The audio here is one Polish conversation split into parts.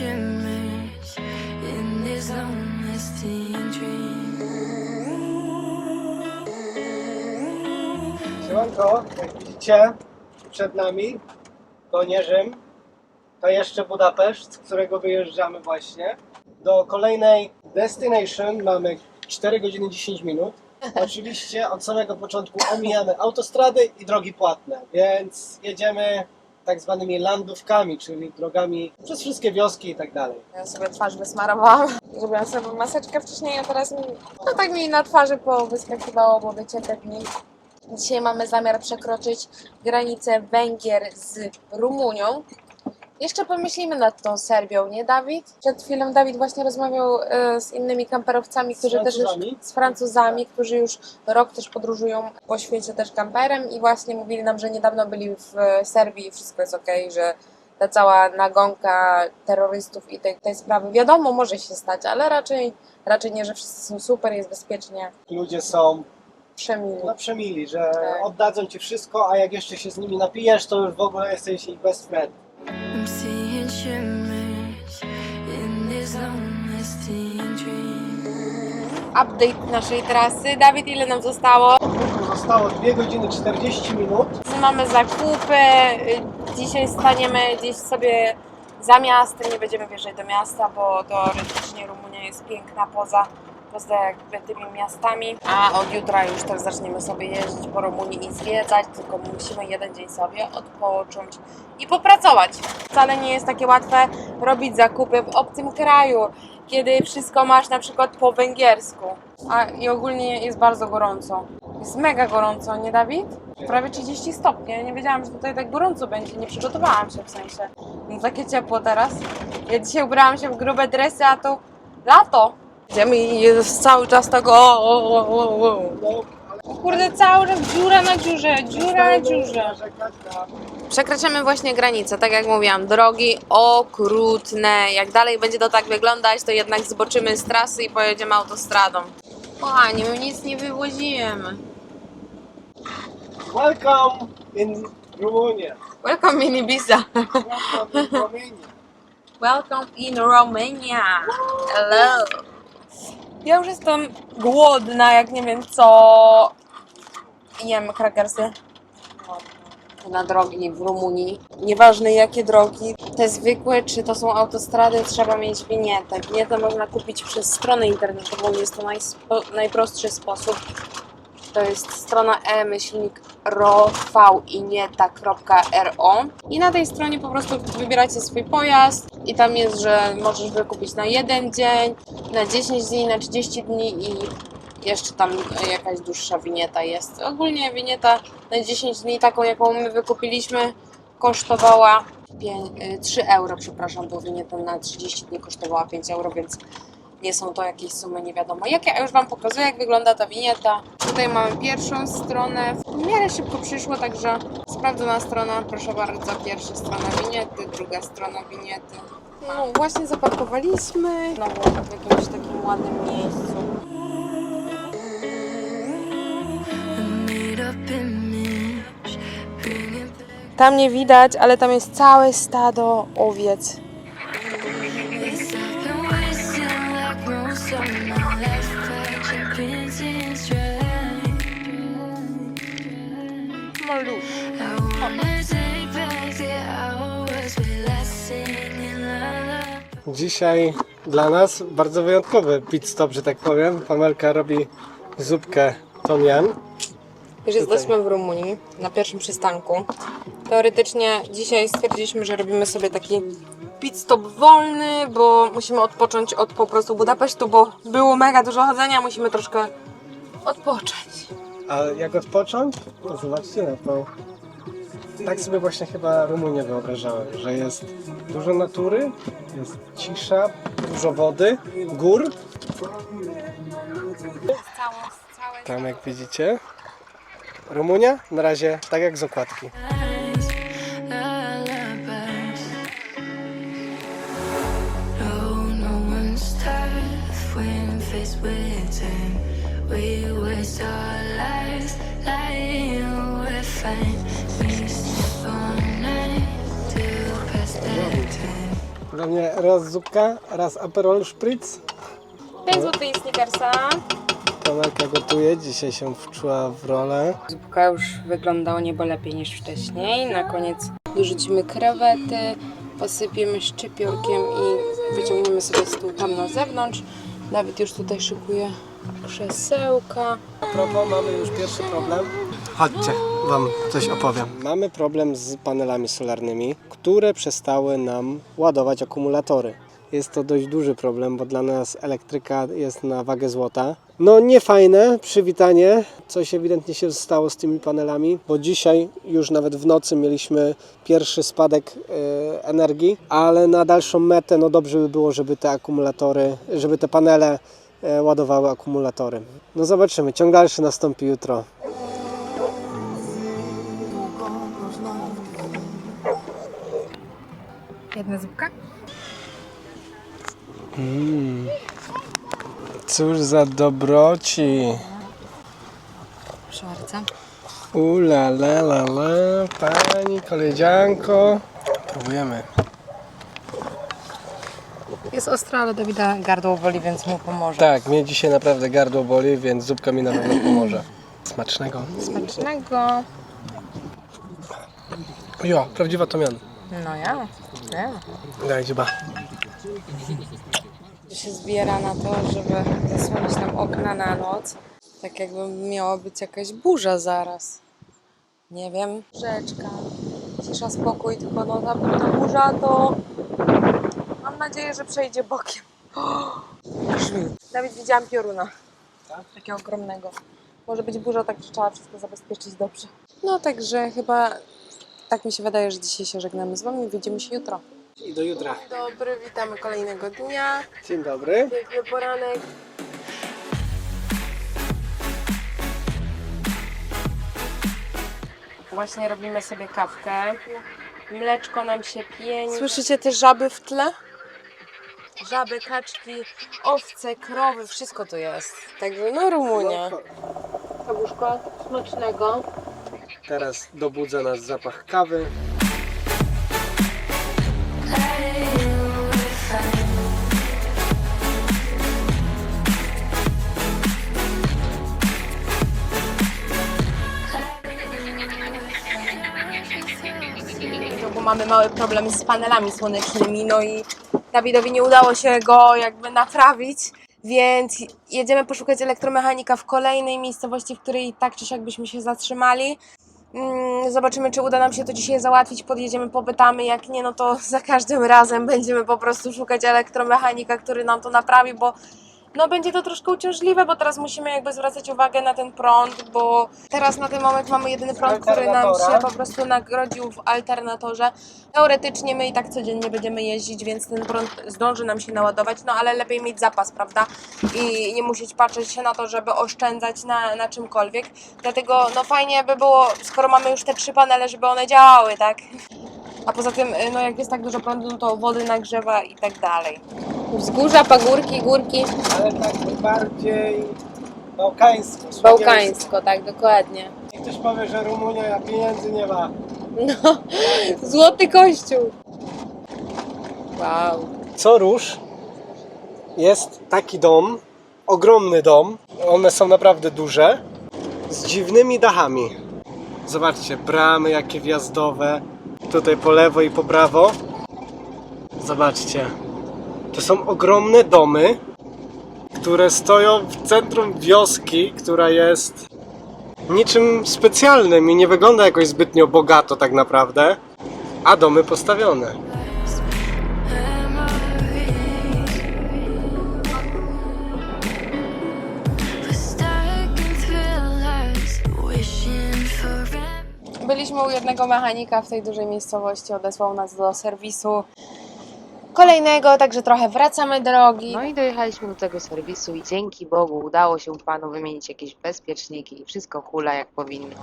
shimmers in this lasting dream. Siemanko, jak widzicie przed nami to nie Rzym, to jeszcze Budapeszt, z którego wyjeżdżamy właśnie. Do kolejnej destination mamy 4 godziny 10 minut. Oczywiście od samego początku omijamy autostrady i drogi płatne, więc jedziemy tak zwanymi landówkami, czyli drogami przez wszystkie wioski i tak dalej. Ja sobie twarz wysmarowałam. Zrobiłam sobie maseczkę wcześniej, a teraz mi, no tak mi na twarzy powyskakiwało, bo wyciekek mi. Dzisiaj mamy zamiar przekroczyć granicę Węgier z Rumunią. Jeszcze pomyślimy nad tą Serbią, nie Dawid? Przed chwilą Dawid właśnie rozmawiał e, z innymi kamperowcami, Z którzy też już, z Francuzami, którzy już rok też podróżują po świecie też kamperem i właśnie mówili nam, że niedawno byli w e, Serbii i wszystko jest okej, że ta cała nagonka terrorystów i tej, tej sprawy, wiadomo, może się stać, ale raczej, raczej nie, że wszyscy są super, jest bezpiecznie, Ludzie są przemili. no, przemili, że Tak. oddadzą ci wszystko, a jak jeszcze się z nimi napijesz, to już w ogóle jesteś ich best friend. I'm seeing shimmers in this lasting dream. Update naszej trasy. Dawid, ile nam zostało? Zostało 2 godziny 40 minut. Mamy zakupy. Dzisiaj staniemy gdzieś sobie za miastem. Nie będziemy wjeżdżać do miasta, bo teoretycznie Rumunia jest piękna poza, poza tymi miastami. A od jutra już też zaczniemy sobie jeździć po Rumunii i zwiedzać, tylko musimy jeden dzień sobie odpocząć i popracować. Wcale nie jest takie łatwe robić zakupy w obcym kraju, kiedy wszystko masz na przykład po węgiersku. A i ogólnie jest bardzo gorąco. Jest mega gorąco, nie Dawid? Prawie 30 stopni. Ja nie wiedziałam, że tutaj tak gorąco będzie. Nie przygotowałam się w sensie. No takie ciepło teraz. Ja dzisiaj ubrałam się w grube dresy, a to lato. I jest cały czas tego. O, o, o, o, o. O kurde, cały czas dziura na dziurze, dziura na dziurze. Przekraczamy właśnie granicę, tak jak mówiłam, drogi okrutne. Jak dalej będzie to tak wyglądać, to jednak zboczymy z trasy i pojedziemy autostradą. Kochani, my nic nie wywoziłem. Welcome in Rumunia. Welcome in Ibiza. Welcome in Romania. Welcome in Romania. Hello. Ja już jestem głodna, jak nie wiem co. Jem krakersy. Na drogi w Rumunii. Nieważne jakie drogi, te zwykłe, czy to są autostrady, trzeba mieć winietę. Winietę można kupić przez stronę internetową, jest to najprostszy sposób. To jest strona e-myślnik ro.inieta.ro i na tej stronie po prostu wybieracie swój pojazd i tam jest, że możesz wykupić na jeden dzień, na 10 dni, na 30 dni i jeszcze tam jakaś dłuższa winieta jest. Ogólnie winieta na 10 dni, taką jaką my wykupiliśmy, kosztowała 5, 3 euro, przepraszam, bo winieta na 30 dni kosztowała 5 euro, więc nie są to jakieś sumy nie wiadomo jakie. A już Wam pokazuję, jak wygląda ta winieta. Tutaj mamy pierwszą stronę. W miarę szybko przyszło, także sprawdzona strona. Proszę bardzo, pierwsza strona winiety, druga strona winiety. No właśnie zaparkowaliśmy. Znowu w jakimś takim ładnym miejscu. Tam nie widać, ale tam jest całe stado owiec. Dzisiaj dla nas bardzo wyjątkowy pit stop, że tak powiem. Pamelka robi zupkę tom yum. Już jesteśmy w Rumunii, na pierwszym przystanku. Teoretycznie dzisiaj stwierdziliśmy, że robimy sobie taki pit stop wolny, bo musimy odpocząć od po prostu Budapesztu, bo było mega dużo chodzenia, musimy troszkę odpocząć. A jak odpocząć? No zobaczcie na to. Tak sobie właśnie chyba Rumunię wyobrażałem, że jest dużo natury, jest cisza, dużo wody, gór. Tam jak widzicie. Rumunia na razie tak jak z okładki. Dla mnie raz zupka, raz Aperol Spritz. 5 zł i snickersa. Kamerka gotuje, dzisiaj się wczuła w rolę. Zupka już wygląda o niebo lepiej niż wcześniej. Na koniec dorzucimy krewety, posypiemy szczypiorkiem i wyciągniemy sobie stół tam na zewnątrz. Dawid już tutaj szykuje krzesełka. A propos, mamy już pierwszy problem. Chodźcie, Wam coś opowiem. Mamy problem z panelami solarnymi, które przestały nam ładować akumulatory. Jest to dość duży problem, bo dla nas elektryka jest na wagę złota. No nie fajne przywitanie, coś ewidentnie się stało z tymi panelami, bo dzisiaj już nawet w nocy mieliśmy pierwszy spadek e, energii, ale na dalszą metę no dobrze by było, żeby te akumulatory, żeby te panele e, ładowały akumulatory. No zobaczymy, ciąg dalszy nastąpi jutro. Jedna zupka? Cóż za dobroci. Proszę bardzo. Ula la la la, pani koleżanko. Próbujemy. Jest ostra, ale Dawida gardło boli, więc mu pomoże. Tak, mnie dzisiaj naprawdę gardło boli, więc zupka mi na pewno pomoże. Smacznego. Smacznego. Jo, prawdziwa tomian. No ja. ja. Daj dziuba. się zbiera na to, żeby zasłonić nam okna na noc. Tak jakby miała być jakaś burza zaraz. Nie wiem. Rzeczka. Cisza, spokój, tylko no ta, ta burza to... Mam nadzieję, że przejdzie bokiem. Grzmi. Nawet widziałam pioruna. Tak? Takiego ogromnego. Może być burza, tak że trzeba wszystko zabezpieczyć dobrze. No także chyba tak mi się wydaje, że dzisiaj się żegnamy z Wami. Widzimy się jutro. I do jutra. Dobry, witamy kolejnego dnia. Dzień dobry. Piękny poranek. Właśnie robimy sobie kawkę. Mleczko nam się pieni. Słyszycie te żaby w tle? Żaby, kaczki, owce, krowy, wszystko tu jest. Także no Rumunia. Kabuszko smacznego. Teraz dobudza nas zapach kawy. Bo mamy mały problem z panelami słonecznymi, no i Dawidowi nie udało się go jakby naprawić, więc jedziemy poszukać elektromechanika w kolejnej miejscowości, w której tak czy siak byśmy się zatrzymali. Mm, Zobaczymy, czy uda nam się to dzisiaj załatwić. Podjedziemy, popytamy. Jak nie, no to za każdym razem będziemy po prostu szukać elektromechanika, który nam to naprawi, bo no będzie to troszkę uciążliwe, bo teraz musimy jakby zwracać uwagę na ten prąd, bo teraz na ten moment mamy jedyny prąd, który nam się po prostu nagrodził w alternatorze. Teoretycznie my i tak codziennie będziemy jeździć, więc ten prąd zdąży nam się naładować, no ale lepiej mieć zapas, prawda? I nie musieć patrzeć się na to, żeby oszczędzać na, na czymkolwiek. Dlatego no fajnie by było, skoro mamy już te trzy panele, żeby one działały, tak? A poza tym, y, no jak jest tak dużo prądu, no to wody nagrzewa i tak dalej. Wzgórza, pagórki, górki. Ale tak bardziej bałkańsko. Bałkańsko, tak, dokładnie. I ktoś powie, że Rumunia pieniędzy nie ma. No, złoty kościół. Wow. Co róż jest taki dom, ogromny dom, one są naprawdę duże, z dziwnymi dachami. Zobaczcie, bramy jakie wjazdowe, tutaj po lewo i po prawo. Zobaczcie, to są ogromne domy, które stoją w centrum wioski, która jest niczym specjalnym i nie wygląda jakoś zbytnio bogato tak naprawdę, a domy postawione. Byliśmy u jednego mechanika w tej dużej miejscowości, odesłał nas do serwisu kolejnego, także trochę wracamy drogi. No i dojechaliśmy do tego serwisu i dzięki Bogu udało się panu wymienić jakieś bezpieczniki i wszystko hula jak powinno.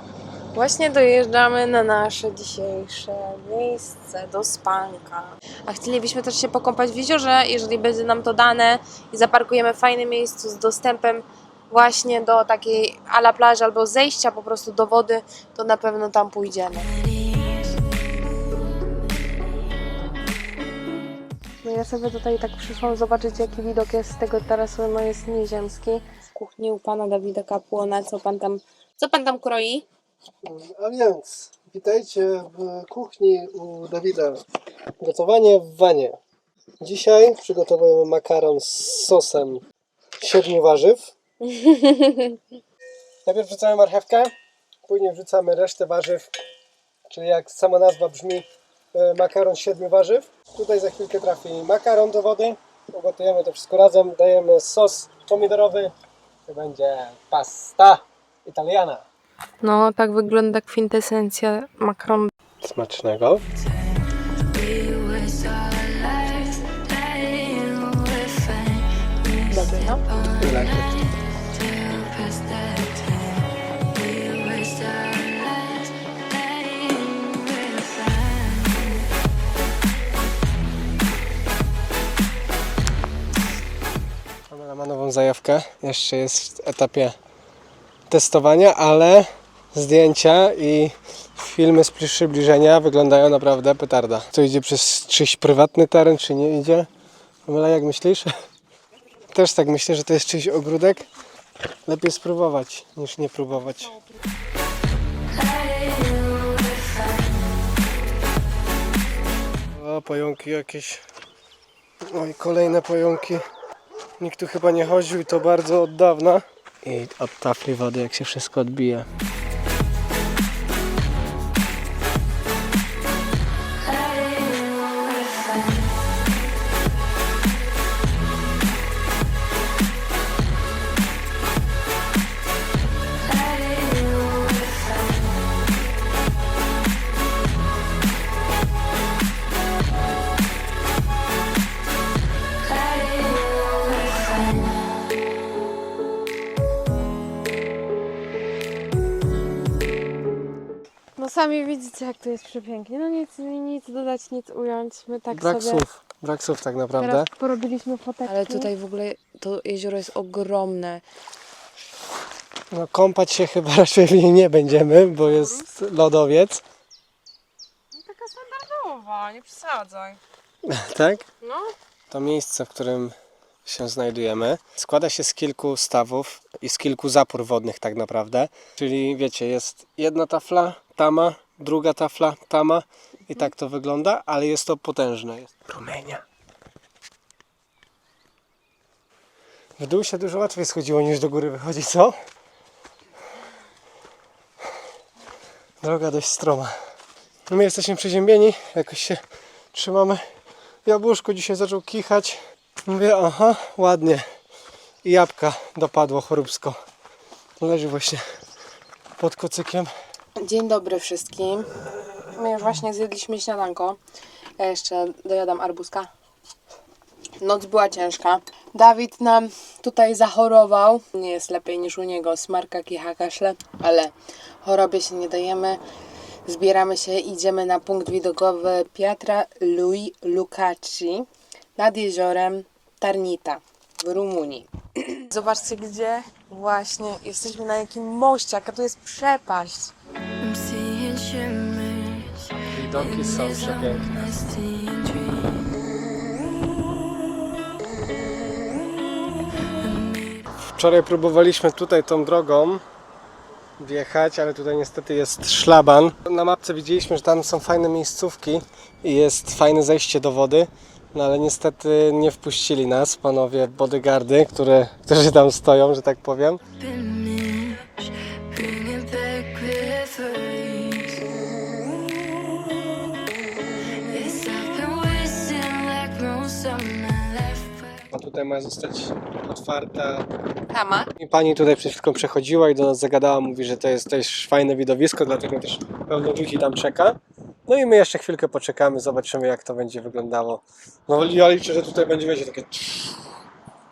Właśnie dojeżdżamy na nasze dzisiejsze miejsce do spanka. A chcielibyśmy też się pokąpać w jeziorze, jeżeli będzie nam to dane i zaparkujemy w fajnym miejscu z dostępem właśnie do takiej ala plaży albo zejścia po prostu do wody, to na pewno tam pójdziemy. Ja sobie tutaj tak przyszłam zobaczyć, jaki widok jest z tego tarasu, no jest nieziemski. W kuchni u pana Dawida Kapłona, co pan tam, co pan tam kroi? A więc, witajcie w kuchni u Dawida. Gotowanie w wanie. Dzisiaj przygotowujemy makaron z sosem siedmiu warzyw. Najpierw wrzucamy marchewkę, później wrzucamy resztę warzyw, czyli jak sama nazwa brzmi, e, makaron z siedmiu warzyw. Tutaj za chwilkę trafi makaron do wody. Ugotujemy to wszystko razem, dajemy sos pomidorowy. To będzie pasta italiana. No, tak wygląda kwintesencja makaronu. Smacznego. Dobry, no? Zajawkę. Jeszcze jest w etapie testowania, ale zdjęcia i filmy z przybliżenia wyglądają naprawdę petarda. To idzie przez czyjś prywatny teren, czy nie idzie? Kamila, jak myślisz? Też tak myślę, że to jest czyjś ogródek. Lepiej spróbować niż nie próbować. O, pająki jakieś. Oj, kolejne pająki. Nikt tu chyba nie chodził i to bardzo od dawna. I od tafli wody jak się wszystko odbija. Sami widzicie, jak to jest przepięknie. No nic, nic dodać, nic ująć. My tak Brak sobie słów. Brak słów tak naprawdę. teraz porobiliśmy foteczki. Ale tutaj w ogóle to jezioro jest ogromne. No, kąpać się chyba raczej w niej nie będziemy, bo jest lodowiec. Taka standardowa, nie przesadzaj. Tak? No. To miejsce, w którym się znajdujemy, składa się z kilku stawów i z kilku zapór wodnych tak naprawdę. Czyli wiecie, jest jedna tafla, tama, druga tafla, tama i tak to wygląda, ale jest to potężne. Jest. W dół się dużo łatwiej schodziło niż do góry wychodzi, co? Droga dość stroma. No My jesteśmy przeziębieni, jakoś się trzymamy. Jabłuszko dzisiaj zaczął kichać. Mówię, aha, ładnie. I jabłka dopadło choróbsko. Leży właśnie pod kocykiem. Dzień dobry wszystkim. My już właśnie zjedliśmy śniadanko. Ja jeszcze dojadam arbuska. Noc była ciężka. Dawid nam tutaj zachorował. Nie jest lepiej niż u niego. Smarka, kicha, kaszle. Ale chorobie się nie dajemy. Zbieramy się, idziemy na punkt widokowy Pietra Lui Lucaci nad jeziorem Tarnita w Rumunii. Zobaczcie gdzie właśnie jesteśmy na jakim moście, jaka tu jest przepaść. Widoki są przepiękne. Wczoraj próbowaliśmy tutaj tą drogą wjechać, ale tutaj niestety jest szlaban. Na mapce widzieliśmy, że tam są fajne miejscówki i jest fajne zejście do wody. No ale niestety nie wpuścili nas panowie bodyguardy, które, którzy tam stoją, że tak powiem. A tutaj ma zostać otwarta. Tama. I pani tutaj przed przechodziła i do nas zagadała, mówi, że to jest też fajne widowisko, dlatego też pełno ludzi tam czeka. No i my jeszcze chwilkę poczekamy, zobaczymy jak to będzie wyglądało. No ja liczę, że tutaj będzie, wiecie, takie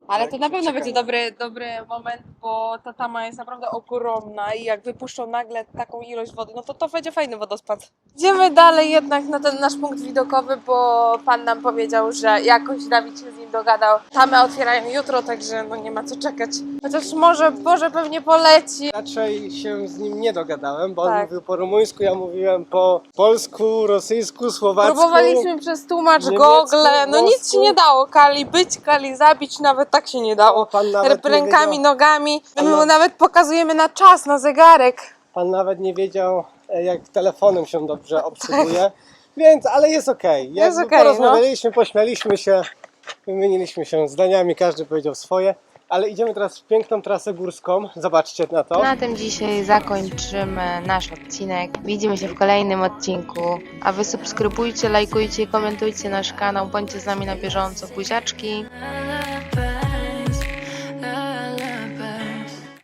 Ale Tak, to na pewno będzie dobry, dobry moment, bo ta tama jest naprawdę ogromna i jak wypuszczą nagle taką ilość wody, no to to będzie fajny wodospad. Idziemy dalej jednak na ten nasz punkt widokowy, bo pan nam powiedział, że jakoś Dawid się z nim dogadał. Tamę otwierają jutro, także no nie ma co czekać. Chociaż może, Boże pewnie poleci. Raczej się z nim nie dogadałem, bo on Tak. mówił po rumuńsku, ja mówiłem po polsku, rosyjsku, słowacku. Próbowaliśmy przez tłumacz niemiecku, Google, no nic włosku. się nie dało. Kali być, Kali zabić, nawet tak się nie dało. Pan nawet, Rękami, nogami. My mu na- nawet pokazujemy na czas, na zegarek. pan nawet nie wiedział, e, jak telefonem się dobrze obsługuje, więc, ale jest okej. Jest Jakby okej, no. Porozmawialiśmy, pośmialiśmy się, wymieniliśmy się zdaniami, każdy powiedział swoje, ale idziemy teraz w piękną trasę górską, zobaczcie na to. Na tym dzisiaj zakończymy nasz odcinek. Widzimy się w kolejnym odcinku. A wy subskrybujcie, lajkujcie, komentujcie nasz kanał, bądźcie z nami na bieżąco. Buziaczki!